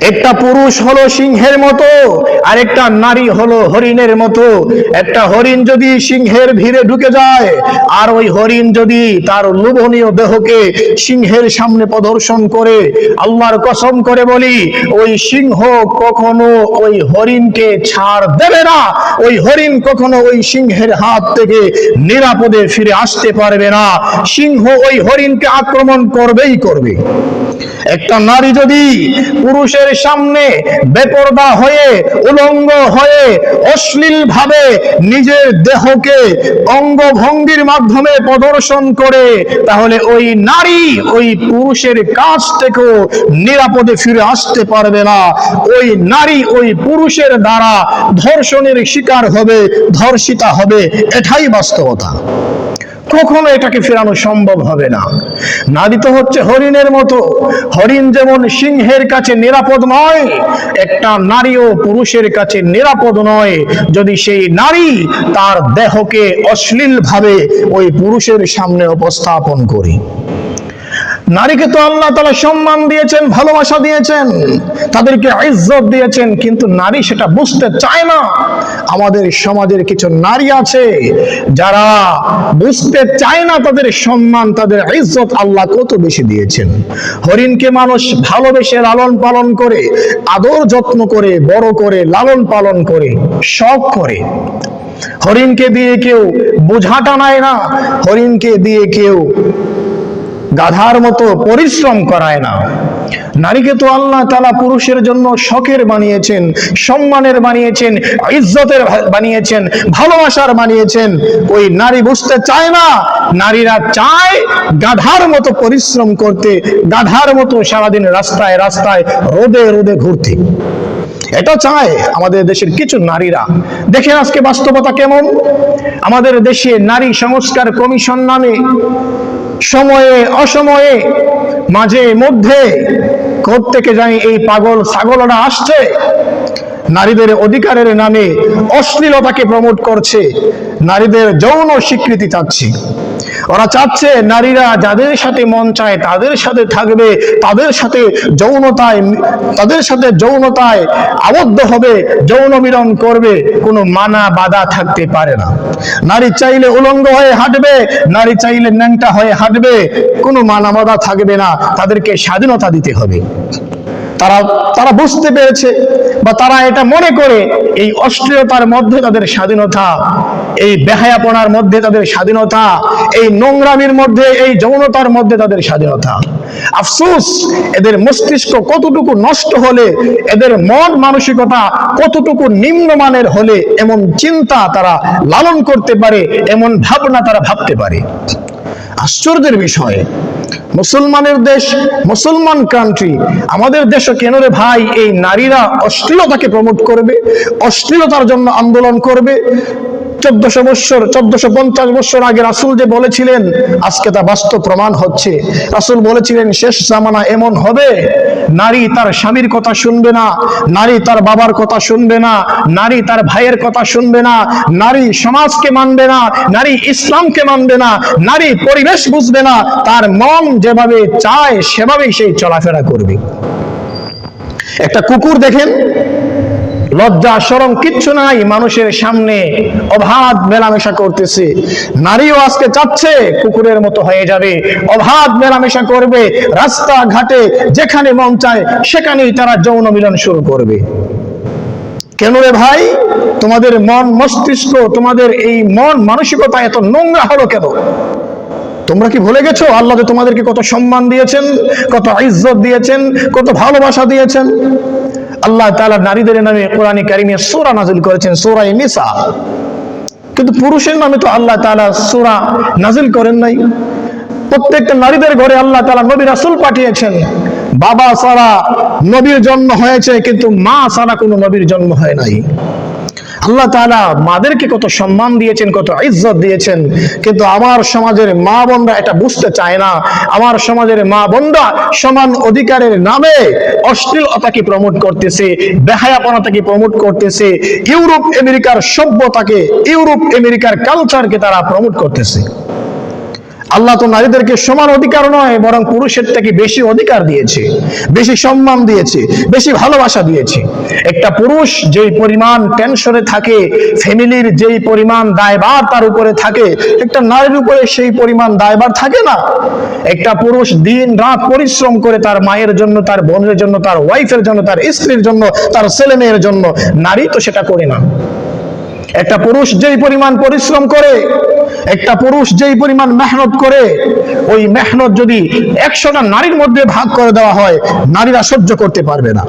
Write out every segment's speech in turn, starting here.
একটা পুরুষ হলো সিংহের মতো আর একটা নারী হলো হরিণের মতো। একটা হরিণ যদি সিংহের ভিড়ে ঢুকে যায়, আর ওই হরিণ যদি তার লোভনীয় দেহকে সিংহের সামনে প্রদর্শন করে, আল্লাহর কসম করে বলি, ওই সিংহ কখনো ওই হরিণকে ছাড় দেবে না। ওই হরিণ কখনো ওই সিংহের হাত থেকে নিরাপদে ফিরে আসতে পারবে না। সিংহ ওই হরিণকে আক্রমণ করবেই করবে। একটা নারী যদি পুরুষের সামনে বেপরদা হয়ে উলঙ্গ হয়ে অশ্লীল ভাবে নিজের দেহকে অঙ্গভঙ্গির মাধ্যমে প্রদর্শন করে, তাহলে ওই নারী ওই পুরুষের কাছ থেকেও নিরাপদে ফিরে আসতে পারবে না। ওই নারী ওই পুরুষের দ্বারা ধর্ষণের শিকার হবে, ধর্ষিতা হবে, এটাই বাস্তবতা। কখনো এটাকে ফেরানো সম্ভব হবে না। নারী তো হচ্ছে হরিণের মতো। হরিণ যেমন সিংহের কাছে নিরাপদ নয়, একটা নারীও পুরুষের কাছে নিরাপদ নয়। যদি সেই নারী তার দেহকে অশ্লীল ভাবে ওই পুরুষের সামনে উপস্থাপন করি। নারীকে তো আল্লাহ তালা সম্মান দিয়েছেন, ভালোবাসা দিয়েছেন, তাদেরকে ইজ্জত দিয়েছেন, কিন্তু নারী সেটা বুঝতে চায় না। আমাদের সমাজের কিছু নারী আছে, যারা বুঝতে চায় না তাদের সম্মান, তাদের ইজ্জত আল্লাহ কত বেশি দিয়েছেন। হরিণকে মানুষ ভালোবেসে লালন পালন করে, আদর যত্ন করে, বড় করে, লালন পালন করে, শখ করে। হরিণকে দিয়ে কেউ বোঝা টানায় না, হরিণকে দিয়ে কেউ গাধার মতো পরিশ্রম করায় না। নারীকে তো আল্লাহ তালা পুরুষের জন্য শখের বানিয়েছেন, সম্মানের বানিয়েছেন, ইজ্জতের বানিয়েছেন, ভালোবাসার বানিয়েছেন। ওই নারী বুঝতে চায় না, নারীরা চায় গাধার মতো পরিশ্রম করতে, গাধার মতো সারাদিন রাস্তায় রাস্তায় রোদে রোদে ঘুরতে। এটা চায় আমাদের দেশের কিছু নারীরা। দেখেন আজকে বাস্তবতা কেমন? আমাদের দেশে নারী সংস্কার কমিশন নামে সময়ে, অসময়ে, মাঝে, মধ্যে থেকে জানি এই পাগল, ছাগলরা আসছে? নারীদের অধিকারের নামে অশ্লীলতাকে প্রমোট করছে, নারীদের যৌন স্বীকৃতি চাচ্ছে। ওরা চাচ্ছে নারীরা যাদের সাথে মন চায় তাদের সাথে থাকবে, তাদের সাথে যৌনতায়, তাদের সাথে যৌনতায় আবদ্ধ হবে, যৌন মিলন করবে, কোনো মানা বাধা থাকতে পারে না। নারী চাইলে উলঙ্গ হয়ে হাঁটবে, নারী চাইলে ন্যাংটা হয়ে হাঁটবে, কোনো মানা বাধা থাকবে না, তাদেরকে স্বাধীনতা দিতে হবে। তারা তারা বুঝতে পেরেছে বা তারা এটা মনে করে এই অশ্লীলতার মধ্যে তাদের স্বাধীনতা, এই বেহায়াপনার মধ্যে তাদের স্বাধীনতা, এই নোংরামির মধ্যে, এই যৌনতার মধ্যে তাদের স্বাধীনতা। আফসোস, এদের মস্তিষ্ক কতটুকু নষ্ট হলে, এদের মন মানসিকতা কতটুকু নিম্নমানের হলে, এমন চিন্তা তারা লালন করতে পারে, এমন ভাবনা তারা ভাবতে পারে। আশ্চর্যের বিষয় মুসলমানের দেশ, মুসলমান কান্ট্রি আমাদের দেশে কেন রে ভাই? এই নারীরা অশ্লীলতাকে প্রমোট করবে, অশ্লীলতার জন্য আন্দোলন করবে। চোদ্দশো বৎসর, চোদ্দশো পঞ্চাশ বৎসর আগে রাসুল যে বলেছিলেন, আজকে তা বাস্তব প্রমাণ হচ্ছে। রাসুল বলেছিলেন, শেষ জামানা এমন হবে, নারী তার স্বামীর কথা শুনবে না, নারী তার বাবার কথা শুনবে না, নারী তার ভাইয়ের কথা শুনবে না, নারী সমাজকে মানবে না, নারী ইসলামকে মানবে না, নারী পরিবেশ বুঝবে না, তার মন যেভাবে চায়, সেভাবেই সেই চলাফেরা করবে। একটা কুকুর দেখেন লজ্জা সরম কিচ্ছু নাই মানুষের সামনে। অবাধ মেলামেশা করতেছে। নারীও আজকে চাচ্ছে কুকুরের মতো হয়ে যাবে। অবাধ মেলামেশা করবে রাস্তা ঘাটে যেখানে মন চায় সেখানেই তারা যৌন মিলন শুরু করবে। কেন রে ভাই? তোমাদের মন মস্তিষ্ক, তোমাদের এই মন মানসিকতা এত নোংরা হলো কেন? তোমরা কি ভুলে গেছো? আল্লাহ যে তোমাদেরকে কত সম্মান দিয়েছেন, কত ইজ্জত দিয়েছেন, কত ভালোবাসা দিয়েছেন। আল্লাহ তাআলা নারীদের নামে কোরআনে কারিমে সূরা নাজিল করেছেন, সূরা নিসা। কিন্তু পুরুষের নামে তো আল্লাহ তাআলা সূরা নাজিল করেন নাই। প্রত্যেকটা নারীদের ঘরে আল্লাহ তাআলা নবী রাসূল পাঠিয়েছেন। বাবা সারা নবীর জন্ম হয়েছে, কিন্তু মা সারা কোনো নবীর জন্ম হয় নাই। আল্লাহ তারা মাদেরকে কত সম্মান দিয়েছেন, কত ইজ্জত দিয়েছেন। কিন্তু আমার সমাজের মা বোনরা এটা বুঝতে চায় না। আমার সমাজের মা বোনরা সমান অধিকারের নামে অশ্লীলতাকে প্রমোট করতেছে বেহায়াপনাটাকে প্রমোট করতেছে, ইউরোপ, আমেরিকার সভ্যতাকে, ইউরোপ, আমেরিকার কালচারকে তারা প্রমোট করতেছে। আল্লাহ তো নারীদেরকে সমান অধিকার নয়, বরং পুরুষের থেকে বেশি অধিকার দিয়েছে, বেশি সম্মান দিয়েছে, বেশি ভালোবাসা দিয়েছে। একটা পুরুষ যেই পরিমাণ টেনশনে থাকে, ফ্যামিলির যেই পরিমাণ দায়বার তার উপরে থাকে, একটা নারীর উপরে সেই পরিমাণ দায়বার থাকে না। একটা পুরুষ দিন রাত পরিশ্রম করে তার মায়ের জন্য, তার বোনের জন্য, তার ওয়াইফের জন্য, তার স্ত্রীর জন্য, তার ছেলে মেয়ের জন্য, নারী তো সেটা করে না। একটা পুরুষ যেই পরিমাণ পরিশ্রম করে একটা পুরুষ যেই পরিমাণ মেহনত করে, ওই মেহনত যদি একশোটা নারীর মধ্যে ভাগ করে দেওয়া হয়, নারীরা সহ্য করতে পারবে না।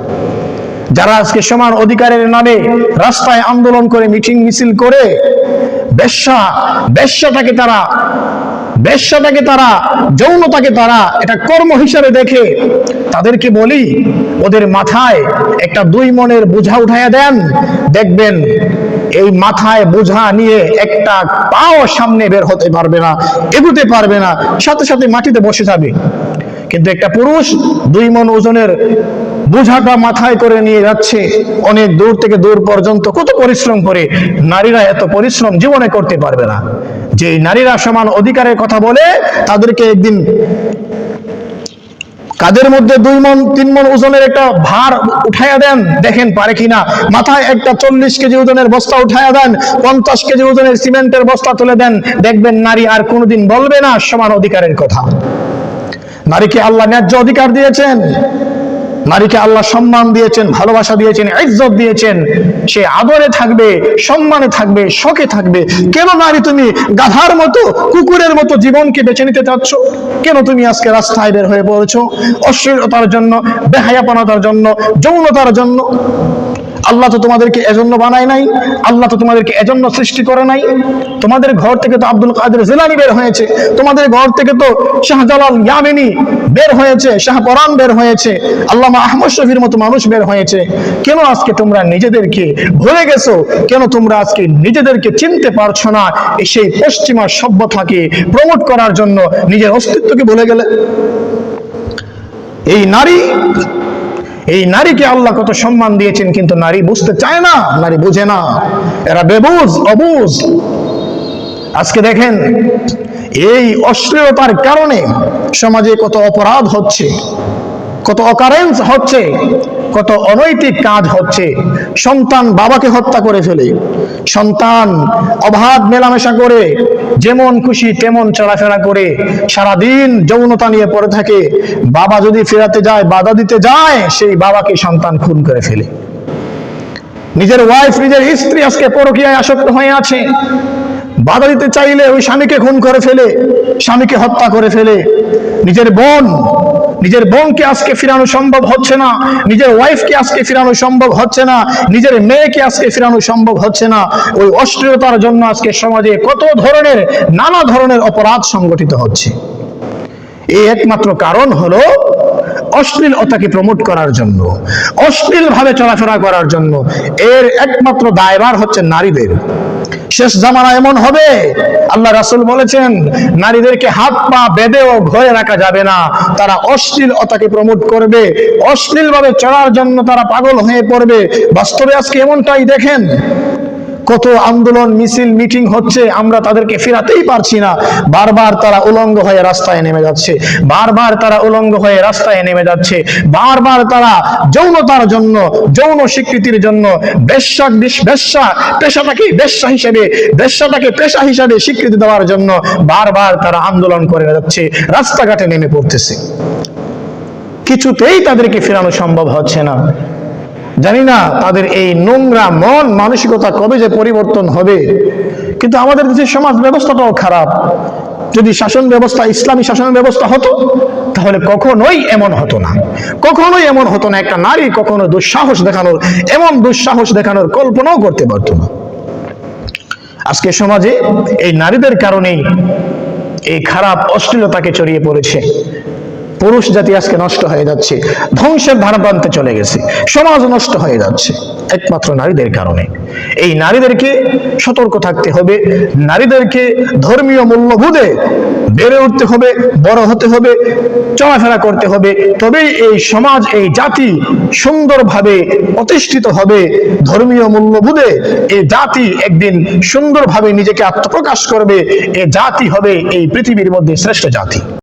যারা আজকে সমান অধিকারের নামে রাস্তায় আন্দোলন করে, মিটিং মিছিল করে, বেশ্যা, বেশ্যাটাকে তারা বেশ্যাটাকে তারা, যৌনতাকে তারা এটা কর্ম হিসাবে দেখে তাদেরকে বলি, ওদের মাথায় একটা দুই মনের বোঝা উঠাইয়া দেন। দেখবেন এই মাথায় বোঝা নিয়ে একটা পাও সামনে বের হতে পারবে না, এগুতে পারবে না, সাথে সাথে মাটিতে বসে যাবে। কিন্তু একটা পুরুষ দুই মন ওজনের বোঝাটা মাথায় করে নিয়ে যাচ্ছে। অনেক দূর থেকে দূর পর্যন্ত কত পরিশ্রম করে নারীরা এত পরিশ্রম জীবনে করতে পারবে না। যে নারীরা সমান অধিকারের কথা বলে, তাদেরকে একদিন কাদের মধ্যে দুই মন, তিন মন ওজনের একটা ভার উঠাইয়া দেন, দেখেন পারে কিনা। মাথায় একটা চল্লিশ কেজি ওজনের বস্তা উঠাইয়া দেন, পঞ্চাশ কেজি ওজনের সিমেন্টের বস্তা তুলে দেন, দেখবেন নারী আর কোনোদিন বলবে না সমান অধিকারের কথা। নারীকে আল্লাহ ন্যায্য অধিকার দিয়েছেন? নারীকে আল্লাহ সম্মান দিয়েছেন, ভালোবাসা দিয়েছেন, ইজ্জত দিয়েছেন। সে আদরে থাকবে, সম্মানে থাকবে শখে থাকবে। কেন নারী তুমি গাধার মতো, কুকুরের মতো জীবনকে বেছে নিতে চাচ্ছ? কেন তুমি আজকে রাস্তায় বের হয়ে পড়েছ? অশ্লীলতার জন্য বেহায়াপনাতার জন্য, যৌনতার জন্য। আল্লাহ তো তোমাদেরকে এজন্য বানায় নাই, আল্লাহ তো তোমাদেরকে এজন্য সৃষ্টি করে নাই। তোমাদের ঘর থেকে তো আব্দুল কাদের জিলানি বের হয়েছে, তোমাদের ঘর থেকে তো শাহজালাল ইয়ামিনী বের হয়েছে শাহপরান বের হয়েছে, আল্লামা আহমদ শফির মতো মানুষ বের হয়েছে। কেন আজকে তোমরা নিজেদেরকে ভুলে গেছো? কেন তোমরা আজকে নিজেদেরকে চিনতে পারছ না? সেই পশ্চিমা সভ্যতাকে প্রমোট করার জন্য নিজের অস্তিত্বকে ভুলে গেলে? এই নারী এই নারীকে আল্লাহ কত সম্মান দিয়েছেন, কিন্তু নারী বুঝতে চায় না, নারী বুঝে না। এরা বেবুজ, অবুজ। আজকে দেখেন, এই অশ্লীলতার কারণে সমাজে কত অপরাধ হচ্ছে, কত অকারেন্স হচ্ছে। কত অনৈতিক কাজ হচ্ছে। সন্তান বাবাকে হত্যা করে ফেলে। সন্তান অবাধ মেলামেশা করে, যেমন খুশি তেমন চলাফেরা করে। সারাদিন যৌনতা নিয়ে পড়ে থাকে। বাবা যদি ফেরাতে যায়, বাধা দিতে যায়, সেই বাবাকে সন্তান খুন করে ফেলে। নিজের ওয়াইফ নিজের স্ত্রী আজকে পরকীয়ায় আসক্ত হয়ে আছে। বাধা দিতে চাইলে ওই স্বামীকে খুন করে ফেলে, স্বামীকে হত্যা করে ফেলে। নিজের বোন নিজের বোনকে আজকে ফিরানো সম্ভব হচ্ছে না, নিজের ওয়াইফকে আজকে ফিরানো সম্ভব হচ্ছে না, নিজের মেয়েকে আজকে ফিরানো সম্ভব হচ্ছে না। ওই অশ্লীলতার জন্য আজকে সমাজে কত ধরনের, নানা ধরনের অপরাধ সংগঠিত হচ্ছে। এই একমাত্র কারণ হলো অশ্লীলতাকে প্রমোট করার জন্য অশ্লীল ভাবে চলাফেরা করার জন্য। এর একমাত্র দায়ভার হচ্ছে নারীদের। শেষ জামানা এমন হবে? আল্লাহ রাসুল বলেছেন, নারীদেরকে হাত পা বেঁধেও ঘরে রাখা যাবে না। তারা অশ্লীলতাকে প্রমোট করবে, অশ্লীলভাবে চলার জন্য তারা পাগল হয়ে পড়বে। বাস্তবে আজকে এমনটাই দেখেন। কত আন্দোলন, মিছিল, মিটিং হচ্ছে, আমরা তাদেরকে ফেরাতেই পারছি না। বারবার তারা উলঙ্গ হয়ে রাস্তায় নেমে যাচ্ছে। বারবার তারা উলঙ্গ হয়ে রাস্তায় নেমে যাচ্ছে। বারবার তারা যৌনতার জন্য, যৌন স্বীকৃতির জন্য বেশ্যা বেশ্যা, পেশাটাকে বেশ্যা হিসেবে, বেশ্যাটাকে পেশা হিসাবে স্বীকৃতি দেওয়ার জন্য বারবার তারা আন্দোলন করে যাচ্ছে, রাস্তাঘাটে নেমে পড়তেছে। কিছুতেই তাদেরকে ফেরানো সম্ভব হচ্ছে না। জানি না তাদের এই নোংরা মন মানসিকতা কবে যে পরিবর্তন হবে। কিন্তু আমাদের দেশের সমাজ ব্যবস্থাটাও খারাপ। যদি শাসন ব্যবস্থা, ইসলামী শাসন ব্যবস্থা হতো, তাহলে কখনোই এমন হতো না। কখনোই এমন হতো না, একটা নারী কখনো দুঃসাহস দেখানোর, এমন দুঃসাহস দেখানোর কল্পনাও করতে পারতো না। আজকে সমাজে এই নারীদের কারণেই এই খারাপ অশ্লীলতাকে ছড়িয়ে পড়েছে। পুরুষ জাতি আজকে নষ্ট হয়ে যাচ্ছে, ধ্বংসের ধারা প্রান্তে চলে গেছে সমাজ নষ্ট হয়ে যাচ্ছে, একমাত্র নারীদের কারণে। এই নারীদেরকে সতর্ক থাকতে হবে, নারীদেরকে ধর্মীয় মূল্যবোধে বেড়ে উঠতে হবে, বড় হতে হবে, চলাফেরা করতে হবে, তবেই এই সমাজ, এই জাতি সুন্দরভাবে প্রতিষ্ঠিত হবে, ধর্মীয় মূল্যবোধে এই জাতি একদিন সুন্দরভাবে নিজেকে আত্মপ্রকাশ করবে, এ জাতি হবে এই পৃথিবীর মধ্যে শ্রেষ্ঠ জাতি।